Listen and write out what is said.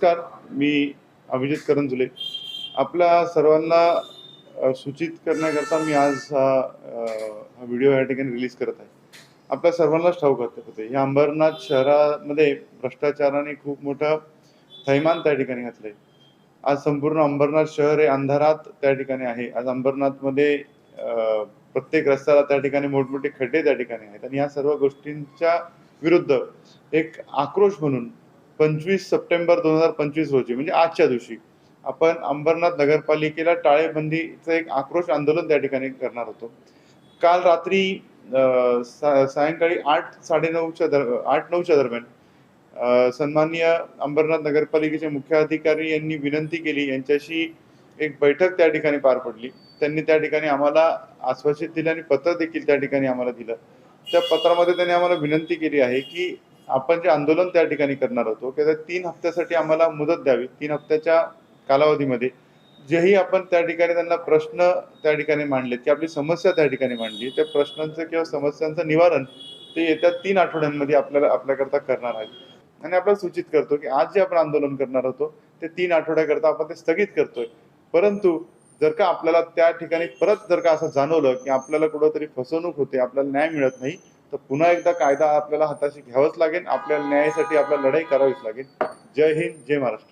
नमस्कार मी अभिजित करंजुले. आपल्या सर्वांना सूचित करण्याकरता मी आज हा हा व्हिडिओ या ठिकाणी रिलीज करत आहे. आपल्या सर्वांनाच ठाऊक होते या अंबरनाथ शहरामध्ये भ्रष्टाचाराने खूप मोठं थैमान त्या ठिकाणी घातलंय. आज संपूर्ण अंबरनाथ शहर हे अंधारात त्या ठिकाणी आहे. आज अंबरनाथमध्ये प्रत्येक रस्त्याला त्या ठिकाणी मोठमोठे खड्डे त्या ठिकाणी आहेत. आणि या सर्व गोष्टींच्या विरुद्ध एक आक्रोश म्हणून पंचवीस सप्टेंबर दोन हजार पंचवीस रोजी म्हणजे आजच्या दिवशी. आपण अंबरनाथ नगरपालिकेला टाळेबंदीचं एक आक्रोश आंदोलन त्या ठिकाणी करणार होतो. काल रात्री सा- सायंकाळी आठ साडेनऊच्या दर आठ नऊच्या दरम्यान सन्माननीय अंबरनाथ नगरपालिकेचे मुख्य अधिकारी यांनी विनंती केली. यांच्याशी एक बैठक त्या ठिकाणी पार पडली. त्यांनी त्या ठिकाणी आम्हाला आश्वासित दिले आणि पत्र देखील त्या ठिकाणी आम्हाला दिलं. त्या पत्रामध्ये त्यांनी आम्हाला विनंती केली आहे की आपण जे आंदोलन त्या ठिकाणी करणार होतो की तीन हप्त्यासाठी आम्हाला मुदत द्यावी तीन हप्त्याच्या कालावधीमध्ये. जेही आपण त्या ठिकाणी त्यांना प्रश्न त्या ठिकाणी मांडलेत की आपली समस्या त्या ठिकाणी मांडली त्या प्रश्नांचं किंवा समस्यांचं निवारण ते येत्या तीन आठवड्यांमध्ये आपल्याला आपल्याकरता करणार आहेत आणि आपल्याला सूचित करतो की आज जे आपण आंदोलन करणार होतो ते तीन आठवड्याकरता आपण ते स्थगित करतोय. परंतु जर का आपल्याला त्या ठिकाणी परत जर का असं जाणवलं की आपल्याला कुठंतरी फसवणूक होते आपल्याला न्याय मिळत नाही तर पुन्हा एकदा कायदा आपल्याला हाताशी घ्यावाच लागेल. आपल्याला न्यायासाठी आपल्याला लढाई करावीच लागेल. जय हिंद जय महाराष्ट्र.